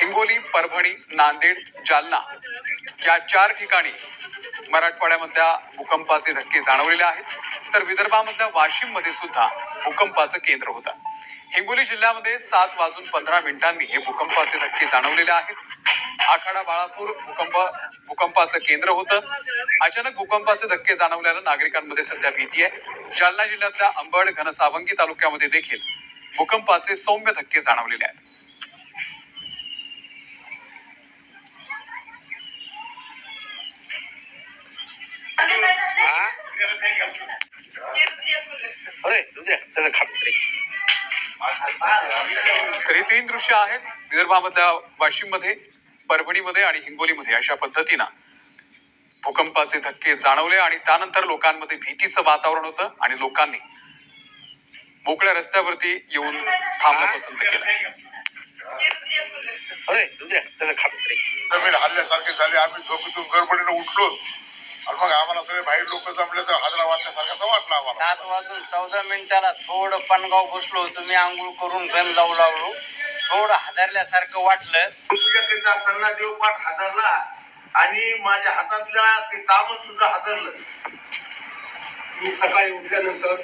हिंगोली परभणी नांदेड जालना या चार ठिकाणी मराठवाड्यामधल्या भूकंपाचे धक्के जाणवलेले आहेत. तर विदर्भामधल्या वाशिममध्ये सुद्धा भूकंपाचं केंद्र होतं. हिंगोली जिल्ह्यामध्ये सात वाजून पंधरा मिनिटांनी हे भूकंपाचे धक्के जाणवलेले आहेत. आखाडा बाळापूर भूकंप भूकंपाचं केंद्र होतं. अचानक भूकंपाचे धक्के जाणवल्यानं नागरिकांमध्ये सध्या भीती आहे. जालना जिल्ह्यातल्या अंबड घनसावंगी तालुक्यामध्ये देखील भूकंपाचे सौम्य धक्के जाणवलेले आहेत. दुसऱ्या त्याचं खात रे तर ही तीन दृश्य आहेत विदर्भामधल्या वाशिममध्ये परभणीमध्ये आणि हिंगोलीमध्ये अशा पद्धतीनं. भूकंपाचे धक्के जाणवले आणि त्यानंतर लोकांमध्ये भीतीचं वातावरण होतं आणि लोकांनी मोकळ्या रस्त्यावरती येऊन थांबणं पसंत केलं. हल्ल्यासारखे झाले. आम्ही झोपेतून गडबडीने उठलो. आणि मग आम्हाला सगळे बाहेर लोक जमले तर हादरा वाटल्यासारखं वाटलं आम्हाला सात वाजून चौदा मिनिटाला थोडं पणगाव बसलो तुम्ही आंघोळ करून गण लावू लागलो. थोडं हादरल्यासारखं वाटलं. पूजा करीत असताना देवपाठ हादरला आणि माझ्या हातातल्या ते तामण सुद्धा हादरलं. मी सकाळी उठल्यानंतर